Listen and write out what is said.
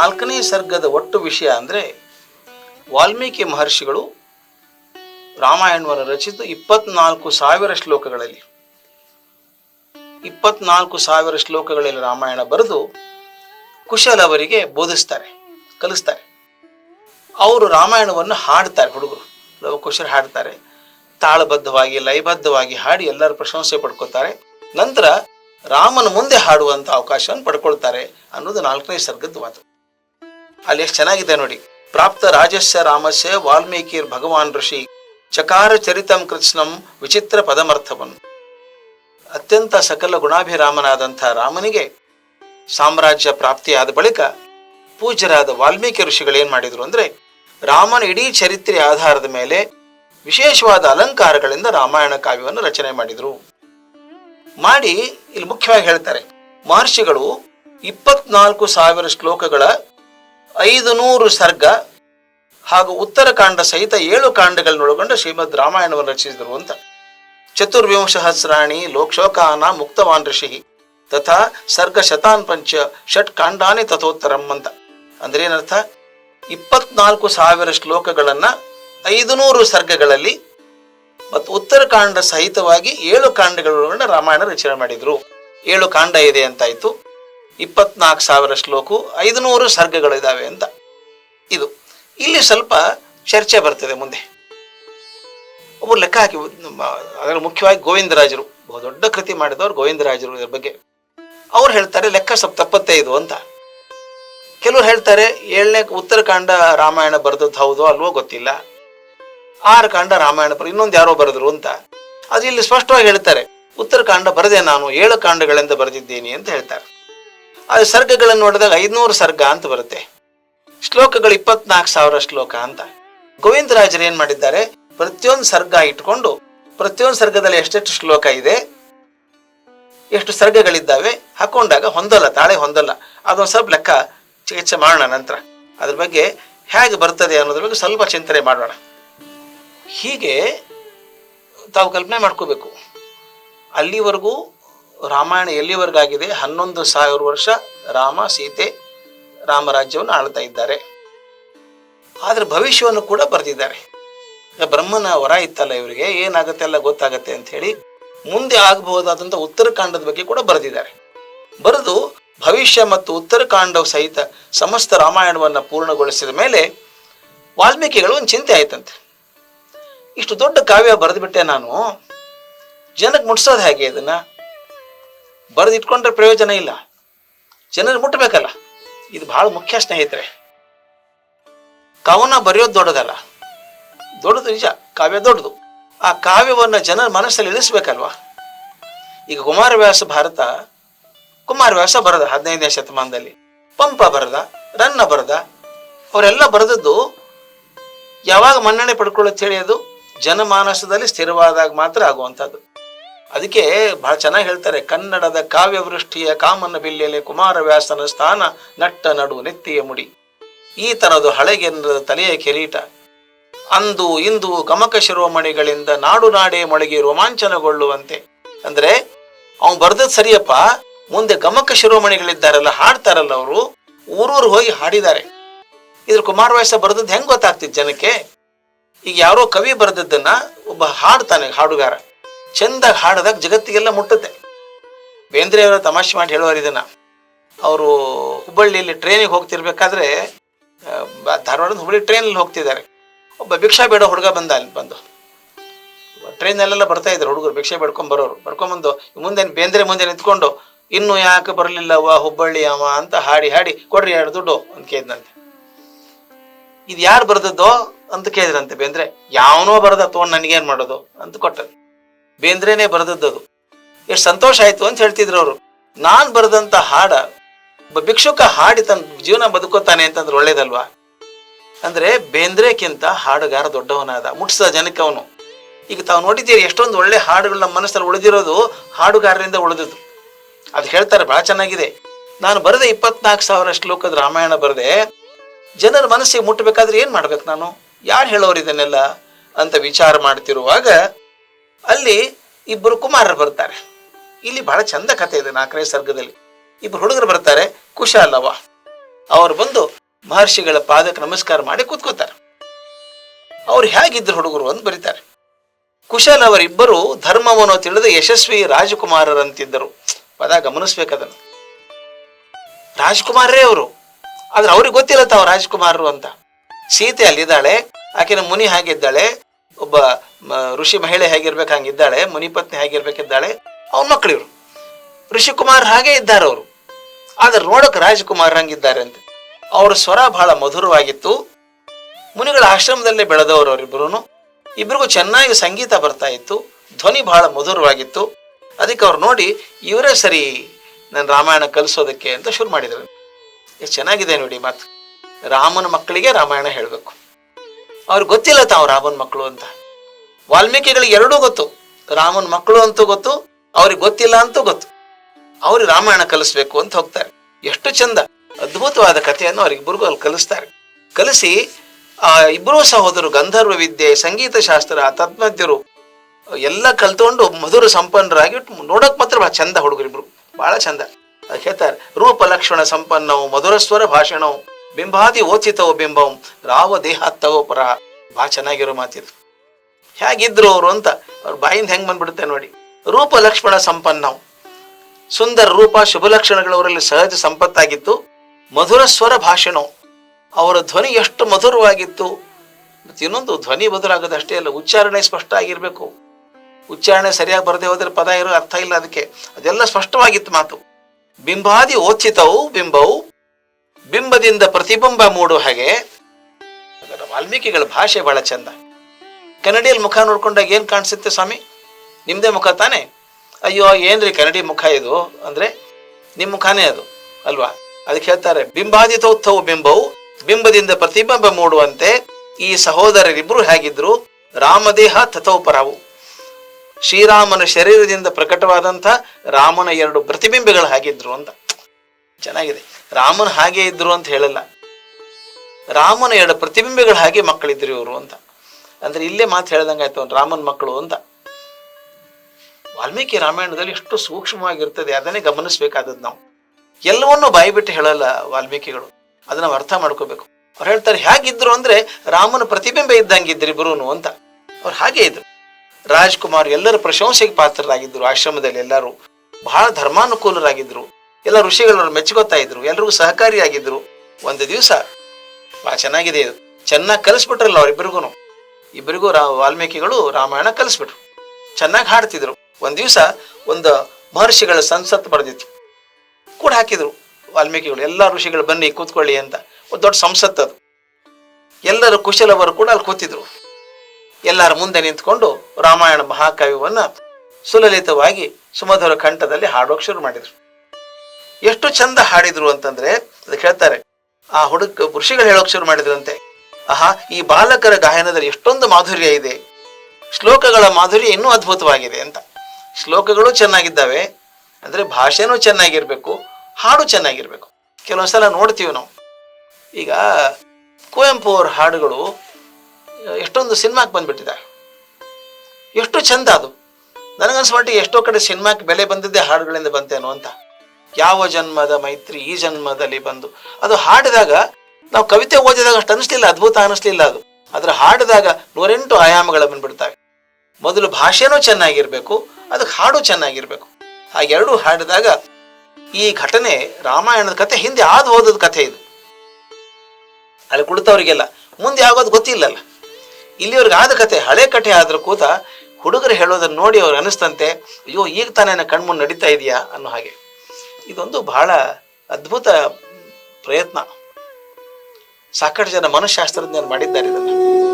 ನಾಲ್ಕನೇ ಸರ್ಗದ ಒಟ್ಟು ವಿಷಯ ಅಂದರೆ ವಾಲ್ಮೀಕಿ ಮಹರ್ಷಿಗಳು ರಾಮಾಯಣವನ್ನು ರಚಿಸಿದ ಇಪ್ಪತ್ನಾಲ್ಕು ಸಾವಿರ ಶ್ಲೋಕಗಳಲ್ಲಿ. ಇಪ್ಪತ್ನಾಲ್ಕು ಸಾವಿರ ಶ್ಲೋಕಗಳಲ್ಲಿ ರಾಮಾಯಣ ಬರೆದು ಕುಶಲ್ ಅವರಿಗೆ ಬೋಧಿಸ್ತಾರೆ, ಕಲಿಸ್ತಾರೆ. ಅವರು ರಾಮಾಯಣವನ್ನು ಹಾಡ್ತಾರೆ ಹುಡುಗರು ಲವಕುಶರು ಹಾಡ್ತಾರೆ. ತಾಳಬದ್ಧವಾಗಿ, ಲಯಬದ್ಧವಾಗಿ ಹಾಡಿ ಎಲ್ಲರ ಪ್ರಶಂಸೆ ಪಡ್ಕೋತಾರೆ ನಂತರ ರಾಮನ ಮುಂದೆ ಹಾಡುವಂತ ಅವಕಾಶವನ್ನು ಪಡ್ಕೊಳ್ತಾರೆ ಅನ್ನೋದು ನಾಲ್ಕನೇ ಸರ್ಗದ ಮಾತು. ಅಲ್ಲಿ ಎಷ್ಟು ಚೆನ್ನಾಗಿದೆ ನೋಡಿ. ಪ್ರಾಪ್ತ ರಾಜಸ್ಯ ರಾಮಸ್ಯ ವಾಲ್ಮೀಕಿರ್ ಭಗವಾನ್ ಋಷಿ ಚಕಾರ ಚರಿತಂ ಕೃಷ್ಣಂ ವಿಚಿತ್ರ ಪದಮರ್ಥವನ್ನು ಅತ್ಯಂತ ಸಕಲ ಗುಣಾಭಿರಾಮನಾದಂಥ ರಾಮನಿಗೆ ಸಾಮ್ರಾಜ್ಯ ಪ್ರಾಪ್ತಿಯಾದ ಬಳಿಕ ಪೂಜ್ಯರಾದ ವಾಲ್ಮೀಕಿ ಋಷಿಗಳು ಏನ್ ಮಾಡಿದ್ರು ಅಂದ್ರೆ ರಾಮನ ಇಡೀ ಚರಿತ್ರೆ ಆಧಾರದ ಮೇಲೆ ವಿಶೇಷವಾದ ಅಲಂಕಾರಗಳಿಂದ ರಾಮಾಯಣ ಕಾವ್ಯವನ್ನು ರಚನೆ ಮಾಡಿದ್ರು. ಮಾಡಿ ಇಲ್ಲಿ ಮುಖ್ಯವಾಗಿ ಹೇಳ್ತಾರೆ, ಮಹರ್ಷಿಗಳು ಇಪ್ಪತ್ನಾಲ್ಕು ಸಾವಿರ ಶ್ಲೋಕಗಳ ಐದು ನೂರು ಸರ್ಗ ಹಾಗೂ ಉತ್ತರಕಾಂಡ ಸಹಿತ ಏಳು ಕಾಂಡಗಳನ್ನೊಳಗೊಂಡ ಶ್ರೀಮದ್ ರಾಮಾಯಣವನ್ನು ರಚಿಸಿದರು ಅಂತ. ಚತುರ್ವಿಂಶಹಸ್ರಾಣಿ ಲೋಕ್ಷೋಕಾನ ಮುಕ್ತವಾನ್ ಋಷಿ ತಥಾ ಸರ್ಗ ಶತಾನ್ ಪಂಚ ಷಟ್ ಕಾಂಡಾನೇ ತಥೋತ್ತರಂ ಅಂತ. ಅಂದ್ರೆ ಏನರ್ಥ? ಇಪ್ಪತ್ನಾಲ್ಕು ಸಾವಿರ ಶ್ಲೋಕಗಳನ್ನ ಐದು ನೂರು ಸರ್ಗಗಳಲ್ಲಿ ಮತ್ತು ಉತ್ತರಕಾಂಡ ಸಹಿತವಾಗಿ ಏಳು ಕಾಂಡಗಳೊಳಗೊಂಡ ರಾಮಾಯಣ ರಚನೆ ಮಾಡಿದ್ರು. ಏಳು ಕಾಂಡ ಇದೆ ಅಂತಾಯ್ತು. ಇಪ್ಪತ್ನಾಲ್ಕು ಸಾವಿರ ಶ್ಲೋಕು ಐದುನೂರು ಸರ್ಗಗಳಿದ್ದಾವೆ ಅಂತ. ಇದು, ಇಲ್ಲಿ ಸ್ವಲ್ಪ ಚರ್ಚೆ ಬರ್ತದೆ ಮುಂದೆ. ಒಬ್ಬರು ಲೆಕ್ಕ ಹಾಕಿ ಅದರಲ್ಲಿ ಮುಖ್ಯವಾಗಿ ಗೋವಿಂದರಾಜರು ಬಹು ದೊಡ್ಡ ಕೃತಿ ಮಾಡಿದವರು ಗೋವಿಂದರಾಜರು ಇದರ ಬಗ್ಗೆ. ಅವ್ರು ಹೇಳ್ತಾರೆ ಲೆಕ್ಕ ಸ್ವಲ್ಪ ತಪ್ಪತ್ತೇ ಇದು ಅಂತ. ಕೆಲವರು ಹೇಳ್ತಾರೆ ಏಳನೇ ಉತ್ತರಕಾಂಡ ರಾಮಾಯಣ ಬರೆದದ್ದು ಹೌದೋ ಅಲ್ವೋ ಗೊತ್ತಿಲ್ಲ. ಆರು ಕಾಂಡ ರಾಮಾಯಣ ಇನ್ನೊಂದು ಯಾರೋ ಬರೆದ್ರು ಅಂತ. ಅದು ಇಲ್ಲಿ ಸ್ಪಷ್ಟವಾಗಿ ಹೇಳ್ತಾರೆ, ಉತ್ತರಕಾಂಡ ಬರದೆ ನಾನು, ಏಳು ಕಾಂಡಗಳಿಂದ ಬರೆದಿದ್ದೀನಿ ಅಂತ ಹೇಳ್ತಾರೆ. ಅದು ಸರ್ಗಗಳನ್ನು ನೋಡಿದಾಗ ಐದ್ನೂರು ಸರ್ಗ ಅಂತ ಬರುತ್ತೆ. ಶ್ಲೋಕಗಳು ಇಪ್ಪತ್ನಾಲ್ಕು ಸಾವಿರ ಶ್ಲೋಕ ಅಂತ. ಗೋವಿಂದರಾಜರು ಏನ್ ಮಾಡಿದ್ದಾರೆ? ಪ್ರತಿಯೊಂದು ಸರ್ಗ ಇಟ್ಕೊಂಡು, ಪ್ರತಿಯೊಂದು ಸರ್ಗದಲ್ಲಿ ಎಷ್ಟೆಷ್ಟು ಶ್ಲೋಕ ಇದೆ, ಎಷ್ಟು ಸರ್ಗಗಳಿದ್ದಾವೆ ಹಾಕೊಂಡಾಗ ಹೊಂದಲ್ಲ, ತಾಳೆ ಹೊಂದಲ್ಲ. ಅದೊಂದು ಸ್ವಲ್ಪ ಲೆಕ್ಕ ಚಿಕಿತ್ಸೆ ಮಾಡೋಣ ನಂತರ. ಅದ್ರ ಬಗ್ಗೆ ಹೇಗೆ ಬರ್ತದೆ ಅನ್ನೋದ್ರ ಬಗ್ಗೆ ಸ್ವಲ್ಪ ಚಿಂತನೆ ಮಾಡೋಣ. ಹೀಗೆ ತಾವು ಕಲ್ಪನೆ ಮಾಡ್ಕೋಬೇಕು. ಅಲ್ಲಿವರೆಗೂ ರಾಮಾಯಣ ಎಲ್ಲಿವರೆಗಾಗಿದೆ? ಹನ್ನೊಂದು ಸಾವಿರ ವರ್ಷ ರಾಮ ಸೀತೆ ರಾಮರಾಜ್ಯವನ್ನು ಆಳ್ತಾ ಇದ್ದಾರೆ. ಆದ್ರೆ ಭವಿಷ್ಯವನ್ನು ಕೂಡ ಬರೆದಿದ್ದಾರೆ. ಬ್ರಹ್ಮನ ವರ ಇತ್ತಲ್ಲ ಇವರಿಗೆ, ಏನಾಗುತ್ತೆ ಅಲ್ಲ ಗೊತ್ತಾಗತ್ತೆ ಅಂತ ಹೇಳಿ ಮುಂದೆ ಆಗಬಹುದಾದಂಥ ಉತ್ತರಕಾಂಡದ ಬಗ್ಗೆ ಕೂಡ ಬರೆದಿದ್ದಾರೆ. ಬರೆದು ಭವಿಷ್ಯ ಮತ್ತು ಉತ್ತರಕಾಂಡವು ಸಹಿತ ಸಮಸ್ತ ರಾಮಾಯಣವನ್ನು ಪೂರ್ಣಗೊಳಿಸಿದ ಮೇಲೆ ವಾಲ್ಮೀಕಿಗಳು ಒಂದು ಚಿಂತೆ ಆಯ್ತಂತೆ. ಇಷ್ಟು ದೊಡ್ಡ ಕಾವ್ಯ ಬರೆದುಬಿಟ್ಟೆ ನಾನು, ಜನಕ್ಕೆ ಮುಟ್ಸೋದು ಹೇಗೆ ಇದನ್ನ? ಬರೆದಿಟ್ಕೊಂಡ್ರೆ ಪ್ರಯೋಜನ ಇಲ್ಲ. ಜನರು ಮುಟ್ಟಬೇಕಲ್ಲ ಇದು ಬಹಳ ಮುಖ್ಯ ಸ್ನೇಹಿತರೆ. ಕವನ ಬರೆಯೋದು ದೊಡ್ಡದಲ್ಲ. ದೊಡ್ಡದು ನಿಜ, ಕಾವ್ಯ ದೊಡ್ಡದು. ಆ ಕಾವ್ಯವನ್ನು ಜನರ ಮನಸ್ಸಲ್ಲಿ ಇಳಿಸ್ಬೇಕಲ್ವಾ? ಈಗ ಕುಮಾರವ್ಯಾಸ ಭಾರತ, ಕುಮಾರವ್ಯಾಸ ಬರದ ಹದಿನೈದನೇ ಶತಮಾನದಲ್ಲಿ. ಪಂಪ ಬರದ, ರನ್ನ ಬರದ, ಅವರೆಲ್ಲ ಬರೆದದ್ದು ಯಾವಾಗ ಮನ್ನಣೆ ಪಡ್ಕೊಳ್ಳುತ್ತೆ ಹೇಳಿ ಅದು? ಜನಮಾನಸದಲ್ಲಿ ಸ್ಥಿರವಾದಾಗ ಮಾತ್ರ ಆಗುವಂಥದ್ದು. ಅದಕ್ಕೆ ಬಹಳ ಚೆನ್ನಾಗಿ ಹೇಳ್ತಾರೆ, ಕನ್ನಡದ ಕಾವ್ಯವೃಷ್ಟಿಯ ಕಾಮನ ಬಿಲ್ಲೆಲೆ ಕುಮಾರವ್ಯಾಸನ ಸ್ಥಾನ, ನಟ್ಟ ನಡು ನೆತ್ತಿಯ ಮುಡಿ. ಈ ತರದು ಹಳೆಗೆನ್ನದ ತಲೆಯ ಕಿರೀಟ. ಅಂದು ಇಂದು ಗಮಕ ಶಿರೋಮಣಿಗಳಿಂದ ನಾಡು ನಾಡೇ ಮೊಳಗಿ ರೋಮಾಂಚನಗೊಳ್ಳುವಂತೆ. ಅಂದ್ರೆ, ಅವನು ಬರ್ದದ್ ಸರಿಯಪ್ಪ, ಮುಂದೆ ಗಮಕ ಶಿರೋಮಣಿಗಳಿದ್ದಾರಲ್ಲ, ಹಾಡ್ತಾರಲ್ಲ ಅವರು, ಊರೂರು ಹೋಗಿ ಹಾಡಿದ್ದಾರೆ. ಇದ್ರ ಕುಮಾರವ್ಯಾಸ ಬರೆದದ್ದು ಹೆಂಗ್ ಗೊತ್ತಾಗ್ತಿತ್ತು ಜನಕ್ಕೆ? ಈಗ ಯಾರೋ ಕವಿ ಬರೆದದ್ದನ್ನ ಒಬ್ಬ ಹಾಡ್ತಾನೆ, ಹಾಡುಗಾರ. ಚಂದಾಗಿ ಹಾಡದಾಗ ಜಗತ್ತಿಗೆಲ್ಲ ಮುಟ್ಟುತ್ತೆ. ಬೇಂದ್ರೆ ಅವರ ತಮಾಷೆ ಮಾಡಿ ಹೇಳುವರು ಇದನ್ನ. ಅವರು ಹುಬ್ಬಳ್ಳಿಯಲ್ಲಿ ಟ್ರೈನಿಗೆ ಹೋಗ್ತಿರ್ಬೇಕಾದ್ರೆ ಧಾರವಾಡದ ಹುಬ್ಬಳ್ಳಿ ಟ್ರೈನಲ್ಲಿ ಹೋಗ್ತಿದ್ದಾರೆ. ಒಬ್ಬ ಭಿಕ್ಷಾ ಬೇಡ ಹುಡುಗ ಬಂದ ಅಲ್ಲಿ ಬಂದು. ಟ್ರೈನಲ್ಲೆಲ್ಲ ಬರ್ತಾ ಇದ್ರು ಹುಡುಗರು, ಭಿಕ್ಷೆ ಬೇಡ್ಕೊಂಡು ಬರೋರು. ಬಡ್ಕೊಂಬಂದು ಮುಂದೆ ಬೇಂದ್ರೆ ಮುಂದೆ ನಿಂತ್ಕೊಂಡು, ಇನ್ನು ಯಾಕೆ ಬರಲಿಲ್ಲವ ಹುಬ್ಬಳ್ಳಿ ಅವ ಅಂತ ಹಾಡಿ ಹಾಡಿ, ಕೊಡ್ರಿ ಎರಡು ದುಡ್ಡು ಅಂತ ಕೇಳಿದ್ನಂತೆ. ಇದು ಯಾರು ಬರ್ದದ್ದು ಅಂತ ಕೇಳಿದ್ರಂತೆ ಬೇಂದ್ರೆ. ಯಾವನೋ ಬರದ ತಗೊಂಡು ನನಗೇನು ಮಾಡೋದು ಅಂತ ಕೊಟ್ಟದ್ದು ಬೇಂದ್ರೆನೇ ಬರೆದದ್ದು ಎಷ್ಟು ಸಂತೋಷ ಆಯ್ತು ಅಂತ ಹೇಳ್ತಿದ್ರು ಅವರು. ನಾನು ಬರೆದಂತ ಹಾಡ ಭಿಕ್ಷುಕ ಹಾಡಿ ತನ್ನ ಜೀವನ ಬದುಕೋತಾನೆ ಅಂತಂದ್ರೆ ಒಳ್ಳೇದಲ್ವಾ? ಅಂದ್ರೆ ಬೇಂದ್ರೆಕ್ಕಿಂತ ಹಾಡುಗಾರ ದೊಡ್ಡವನಾದ, ಮುಟ್ಸಿದ ಜನಕ್ಕವನು ಈಗ ತಾವು ನೋಡಿದ್ದೀರಿ, ಎಷ್ಟೊಂದು ಒಳ್ಳೆ ಹಾಡುಗಳು ನಮ್ಮ ಮನಸ್ಸಲ್ಲಿ ಉಳಿದಿರೋದು, ಹಾಡುಗಾರರಿಂದ ಉಳಿದದ್ದು. ಅದು ಹೇಳ್ತಾರೆ, ಬಹಳ ಚೆನ್ನಾಗಿದೆ. ನಾನು ಬರೆದೆ ಇಪ್ಪತ್ನಾಲ್ಕು ಸಾವಿರ ಶ್ಲೋಕದ ರಾಮಾಯಣ ಬರೆದೆ. ಜನರ ಮನಸ್ಸಿಗೆ ಮುಟ್ಟಬೇಕಾದ್ರೆ ಏನ್ ಮಾಡ್ಬೇಕು ನಾನು? ಯಾರು ಹೇಳೋರು ಇದನ್ನೆಲ್ಲ? ಅಂತ ವಿಚಾರ ಮಾಡ್ತಿರುವಾಗ ಅಲ್ಲಿ ಇಬ್ಬರು ಕುಮಾರರು ಬರ್ತಾರೆ. ಇಲ್ಲಿ ಬಹಳ ಚಂದ ಕಥೆ ಇದೆ ನಾಲ್ಕನೇ ಸರ್ಗದಲ್ಲಿ. ಇಬ್ಬರು ಹುಡುಗರು ಬರ್ತಾರೆ, ಕುಶಾಲವ. ಅವರು ಬಂದು ಮಹರ್ಷಿಗಳ ಪಾದಕ್ಕೆ ನಮಸ್ಕಾರ ಮಾಡಿ ಕೂತ್ಕೋತಾರೆ. ಅವ್ರು ಹೇಗಿದ್ರು ಹುಡುಗರು ಅಂತ ಬರೀತಾರೆ. ಕುಶಾಲ್ ಅವರಿಬ್ಬರು ಧರ್ಮವನ್ನು ತಿಳಿದ ಯಶಸ್ವಿ ರಾಜಕುಮಾರರಂತಿದ್ದರು. ಪದ ಗಮನಿಸ್ಬೇಕದನ್ನು ರಾಜಕುಮಾರರೇ ಅವರು. ಆದ್ರೆ ಅವ್ರಿಗೆ ಗೊತ್ತಿಲ್ಲ ತಾವು ರಾಜಕುಮಾರರು ಅಂತ. ಸೀತೆ ಅಲ್ಲಿದ್ದಾಳೆ, ಆಕೆನ ಮುನಿ ಹಾಗಿದ್ದಾಳೆ ಒಬ್ಬ ಋಷಿ ಮಹಿಳೆ ಹೇಗಿರ್ಬೇಕು ಹಂಗಿದ್ದಾಳೆ ಮುನಿಪತ್ನಿ ಹೇಗಿರ್ಬೇಕಿದ್ದಾಳೆ ಅವ್ರ ಮಕ್ಕಳು ಇವರು ಋಷಿಕುಮಾರ್ ಹಾಗೆ ಇದ್ದಾರೆ ಅವರು. ಆದ್ರೆ ನೋಡಕ್ ರಾಜಕುಮಾರ್ ಹಂಗಿದ್ದಾರೆ ಅಂತ. ಅವ್ರ ಸ್ವರ ಬಹಳ ಮಧುರವಾಗಿತ್ತು. ಮುನಿಗಳ ಆಶ್ರಮದಲ್ಲೇ ಬೆಳೆದವರು ಅವರಿಬ್ಬರು ಇಬ್ಬರಿಗೂ ಚೆನ್ನಾಗಿ ಸಂಗೀತ ಬರ್ತಾ ಇತ್ತು. ಧ್ವನಿ ಬಹಳ ಮಧುರವಾಗಿತ್ತು. ಅದಕ್ಕೆ ಅವ್ರು ನೋಡಿ, ಇವರೇ ಸರಿ ನನ್ನ ರಾಮಾಯಣ ಕಲಿಸೋದಕ್ಕೆ ಅಂತ ಶುರು ಮಾಡಿದ್ರು. ಎಷ್ಟು ಚೆನ್ನಾಗಿದೆ ನೋಡಿ ಮಾತು. ರಾಮನ ಮಕ್ಕಳಿಗೆ ರಾಮಾಯಣ ಹೇಳಬೇಕು. ಅವ್ರಿಗೆ ಗೊತ್ತಿಲ್ಲ ತಾವು ರಾಮನ ಮಕ್ಕಳು ಅಂತ. ವಾಲ್ಮೀಕಿಗಳಿಗೆ ಎರಡೂ ಗೊತ್ತು. ರಾಮನ ಮಕ್ಕಳು ಅಂತೂ ಗೊತ್ತು, ಅವ್ರಿಗೆ ಗೊತ್ತಿಲ್ಲ ಅಂತೂ ಗೊತ್ತು. ಅವ್ರಿಗೆ ರಾಮಾಯಣ ಕಲಿಸ್ಬೇಕು ಅಂತ ಹೋಗ್ತಾರೆ. ಎಷ್ಟು ಚಂದ, ಅದ್ಭುತವಾದ ಕಥೆಯನ್ನು ಅವ್ರಿಗಿಬ್ಬರಿಗೂ ಅಲ್ಲಿ ಕಲಿಸ್ತಾರೆ. ಕಲಿಸಿ, ಆ ಇಬ್ಬರೂ ಸಹೋದರು ಗಂಧರ್ವ ವಿದ್ಯೆ ಸಂಗೀತ ಶಾಸ್ತ್ರ ತಜ್ಞಜ್ಞರು ಎಲ್ಲ ಕಲ್ತ್ಕೊಂಡು ಮಧುರ ಸಂಪನ್ನರಾಗಿ ನೋಡಕ್ ಮಾತ್ರ ಬಹಳ ಚಂದ ಹುಡುಗರಿಬ್ರು. ಬಹಳ ಚಂದ. ಹೇಳ್ತಾರೆ, ರೂಪ ಲಕ್ಷಣ ಸಂಪನ್ನವು, ಮಧುರ ಸ್ವರ ಭಾಷಣವು. ಬಿಂಬಾದಿ ಓಚಿತವು ಬಿಂಬಂ, ರಾವ ದೇಹ ತಗೋ ಪರ. ಬಹಳ ಚೆನ್ನಾಗಿರೋ ಮಾತಿದ್ರು ಹೇಗಿದ್ರು ಅವರು ಅಂತ ಅವ್ರ ಬಾಯಿಂದ ಹೆಂಗ್ ಬಂದ್ಬಿಡುತ್ತೆ ನೋಡಿ. ರೂಪ ಲಕ್ಷ್ಮಣ ಸಂಪನ್ನವು. ಸುಂದರ ರೂಪ ಶುಭ ಲಕ್ಷಣಗಳವರಲ್ಲಿ ಸಹಜ ಸಂಪತ್ತಾಗಿತ್ತು. ಮಧುರ ಸ್ವರ ಭಾಷಣವು. ಅವರ ಧ್ವನಿ ಎಷ್ಟು ಮಧುರವಾಗಿತ್ತು. ಮತ್ತೆ ಇನ್ನೊಂದು ಧ್ವನಿ ಆಗೋದು ಅಷ್ಟೇ ಅಲ್ಲ, ಉಚ್ಚಾರಣೆ ಸ್ಪಷ್ಟ ಆಗಿರ್ಬೇಕು. ಉಚ್ಚಾರಣೆ ಸರಿಯಾಗಿ ಬರದೆ ಹೋದ್ರೆ ಪದ ಇರೋ ಅರ್ಥ ಇಲ್ಲ ಅದಕ್ಕೆ. ಅದೆಲ್ಲ ಸ್ಪಷ್ಟವಾಗಿತ್ತು ಮಾತು. ಬಿಂಬಾದಿ ಓಚಿತವು, ಬಿಂಬವು ಬಿಂಬದಿಂದ ಪ್ರತಿಬಿಂಬ ಮೂಡುವ ಹಾಗೆ ವಾಲ್ಮೀಕಿಗಳ ಭಾಷೆ ಬಹಳ ಚಂದ. ಕನ್ನಡಿಯಲ್ಲಿ ಮುಖ ನೋಡ್ಕೊಂಡಾಗ ಏನ್ ಕಾಣಿಸುತ್ತೆ ಸ್ವಾಮಿ? ನಿಮ್ದೇ ಮುಖ ತಾನೇ? ಅಯ್ಯೋ, ಏನ್ರಿ ಕನ್ನಡಿ ಮುಖ ಇದು? ಅಂದ್ರೆ ನಿಮ್ಮ ಮುಖಾನೇ ಅದು, ಅಲ್ವಾ? ಅದಕ್ಕೆ ಹೇಳ್ತಾರೆ ಬಿಂಬಾದಿ ತೌಥವು ಬಿಂಬವು ಬಿಂಬದಿಂದ ಪ್ರತಿಬಿಂಬ ಮೂಡುವಂತೆ ಈ ಸಹೋದರರಿಬ್ರು ಹೇಗಿದ್ರು? ರಾಮದೇಹ ತಥೋಪರವು ಶ್ರೀರಾಮನ ಶರೀರದಿಂದ ಪ್ರಕಟವಾದಂಥ ರಾಮನ ಎರಡು ಪ್ರತಿಬಿಂಬಗಳು ಹಾಗಿದ್ರು ಅಂತ. ಚೆನ್ನಾಗಿದೆ. ರಾಮನ ಹಾಗೆ ಇದ್ರು ಅಂತ ಹೇಳಲ್ಲ. ರಾಮನ ಎರಡು ಪ್ರತಿಬಿಂಬಗಳು ಹಾಗೆ ಮಕ್ಕಳಿದ್ರು ಇವರು ಅಂತ. ಅಂದ್ರೆ ಇಲ್ಲೇ ಮಾತು ಹೇಳ್ದಂಗೆ ಆಯ್ತು ರಾಮನ ಮಕ್ಕಳು ಅಂತ. ವಾಲ್ಮೀಕಿ ರಾಮಾಯಣದಲ್ಲಿ ಎಷ್ಟು ಸೂಕ್ಷ್ಮವಾಗಿರ್ತದೆ, ಅದನ್ನೇ ಗಮನಿಸ್ಬೇಕಾದದ್ದು ನಾವು. ಎಲ್ಲವನ್ನೂ ಬಾಯಿ ಬಿಟ್ಟು ಹೇಳಲ್ಲ ವಾಲ್ಮೀಕಿಗಳು. ಅದನ್ನ ಅರ್ಥ ಮಾಡ್ಕೋಬೇಕು. ಅವ್ರು ಹೇಳ್ತಾರೆ, ಹೇಗಿದ್ರು ಅಂದ್ರೆ ರಾಮನ ಪ್ರತಿಬಿಂಬ ಇದ್ದಂಗಿದ್ರು ಇಬ್ರು ಅಂತ. ಅವ್ರು ಹಾಗೆ ಇದ್ರು. ರಾಜ್ಕುಮಾರ್ ಎಲ್ಲರ ಪ್ರಶಂಸೆಗೆ ಪಾತ್ರರಾಗಿದ್ರು ಆಶ್ರಮದಲ್ಲಿ ಎಲ್ಲರೂ. ಬಹಳ ಧರ್ಮಾನುಕೂಲರಾಗಿದ್ರು. ಎಲ್ಲ ಋಷಿಗಳವರು ಮೆಚ್ಕೋತಾ ಇದ್ರು, ಎಲ್ರಿಗೂ ಸಹಕಾರಿಯಾಗಿದ್ರು. ಒಂದು ದಿವಸ ಬಹಳ ಚೆನ್ನಾಗಿದೆ ಇದು. ಚೆನ್ನಾಗಿ ಕಲಿಸ್ಬಿಟ್ರಲ್ಲ ಅವ್ರಿಬ್ಬರಿಗೂ ಇಬ್ಬರಿಗೂ ರಾ, ವಾಲ್ಮೀಕಿಗಳು ರಾಮಾಯಣ ಕಲಿಸ್ಬಿಟ್ರು. ಚೆನ್ನಾಗಿ ಹಾಡ್ತಿದ್ರು. ಒಂದು ದಿವಸ ಒಂದು ಮಹರ್ಷಿಗಳ ಸಂಸತ್ ಬರೆದಿತ್ತು. ಕೂಡ ಹಾಕಿದ್ರು ವಾಲ್ಮೀಕಿಗಳು. ಎಲ್ಲ ಋಷಿಗಳು ಬನ್ನಿ, ಕೂತ್ಕೊಳ್ಳಿ ಅಂತ. ಒಂದು ದೊಡ್ಡ ಸಂಸತ್ ಅದು. ಎಲ್ಲರ ಕುಶಲವರು ಕೂಡ ಅಲ್ಲಿ ಕೂತಿದ್ರು. ಎಲ್ಲರ ಮುಂದೆ ನಿಂತ್ಕೊಂಡು ರಾಮಾಯಣ ಮಹಾಕಾವ್ಯವನ್ನ ಸುಲಲಿತವಾಗಿ ಸುಮಧುರ ಕಂಠದಲ್ಲಿ ಹಾಡೋಕೆ ಶುರು ಮಾಡಿದ್ರು. ಎಷ್ಟು ಚಂದ ಹಾಡಿದ್ರು ಅಂತಂದ್ರೆ ಅದಕ್ಕೆ ಹೇಳ್ತಾರೆ ಆ ಹುಡುಗ ಋಷಿಗಳು ಹೇಳೋಕ್ ಶುರು ಮಾಡಿದ್ರಂತೆ. ಆಹಾ, ಈ ಬಾಲಕರ ಗಾಯನದಲ್ಲಿ ಎಷ್ಟೊಂದು ಮಾಧುರ್ಯ ಇದೆ. ಶ್ಲೋಕಗಳ ಮಾಧುರ್ಯ ಇನ್ನೂ ಅದ್ಭುತವಾಗಿದೆ ಅಂತ. ಶ್ಲೋಕಗಳು ಚೆನ್ನಾಗಿದ್ದಾವೆ, ಅಂದ್ರೆ ಭಾಷೆನೂ ಚೆನ್ನಾಗಿರ್ಬೇಕು, ಹಾಡು ಚೆನ್ನಾಗಿರ್ಬೇಕು. ಕೆಲವೊಂದ್ಸಲ ನೋಡ್ತೀವಿ ನಾವು. ಈಗ ಕುವೆಂಪು ಅವ್ರ ಹಾಡುಗಳು, ಎಷ್ಟೊಂದು ಸಿನಿಮಾಕ್ಕೆ ಬಂದ್ಬಿಟ್ಟಿದ್ದಾರೆ ಎಷ್ಟು ಚಂದ ಅದು. ನನಗನ್ಸ್ಮಟ್ಟಿಗೆ ಎಷ್ಟೋ ಕಡೆ ಸಿನಿಮಾಕ್ಕೆ ಬೆಲೆ ಬಂದಿದ್ದೆ ಹಾಡುಗಳಿಂದ ಬಂತೇನೋ ಅಂತ ಯಾವ ಜನ್ಮದ ಮೈತ್ರಿ ಈ ಜನ್ಮದಲ್ಲಿ ಬಂದು ಅದು ಹಾಡಿದಾಗ ನಾವು ಕವಿತೆ ಓದಿದಾಗ ಅಷ್ಟು ಅನಿಸ್ಲಿಲ್ಲ, ಅದ್ಭುತ ಅನಿಸ್ಲಿಲ್ಲ ಅದು. ಆದ್ರೆ ಹಾಡಿದಾಗ ನೂರೆಂಟು ಆಯಾಮಗಳು ಬಂದ್ಬಿಡ್ತವೆ. ಮೊದಲು ಭಾಷೆನೂ ಚೆನ್ನಾಗಿರ್ಬೇಕು, ಅದಕ್ಕೆ ಹಾಡು ಚೆನ್ನಾಗಿರ್ಬೇಕು. ಆ ಎರಡೂ ಹಾಡಿದಾಗ ಈ ಘಟನೆ, ರಾಮಾಯಣದ ಕಥೆ ಹಿಂದೆ ಆದು ಹೋದದ ಕಥೆ ಇದು. ಅಲ್ಲಿ ಕುಳಿತವರಿಗೆಲ್ಲ, ಮುಂದೆ ಆಗೋದು ಗೊತ್ತಿಲ್ಲಲ್ಲ. ಇಲ್ಲಿವ್ರಿಗೆ ಆದ ಕತೆ, ಹಳೆ ಕಥೆ ಆದ್ರೂ ಕೂತ ಹುಡುಗರು ಹೇಳೋದನ್ನ ನೋಡಿ ಅವ್ರು ಅನಿಸ್ತಂತೆ, ಅಯ್ಯೋ, ಈಗ ತಾನೇ ನನ್ನ ಕಣ್ಮುಂದೆ ನಡೀತಾ ಇದೆಯಾ? ಅನ್ನೋ ಹಾಗೆ. ಇದೊಂದು ಬಹಳ ಅದ್ಭುತ ಪ್ರಯತ್ನ. ಸಾಕಷ್ಟು ಜನ ಮನಃಶಾಸ್ತ್ರಜ್ಞರು ಮಾಡಿದ್ದಾರೆ ಇದನ್ನು.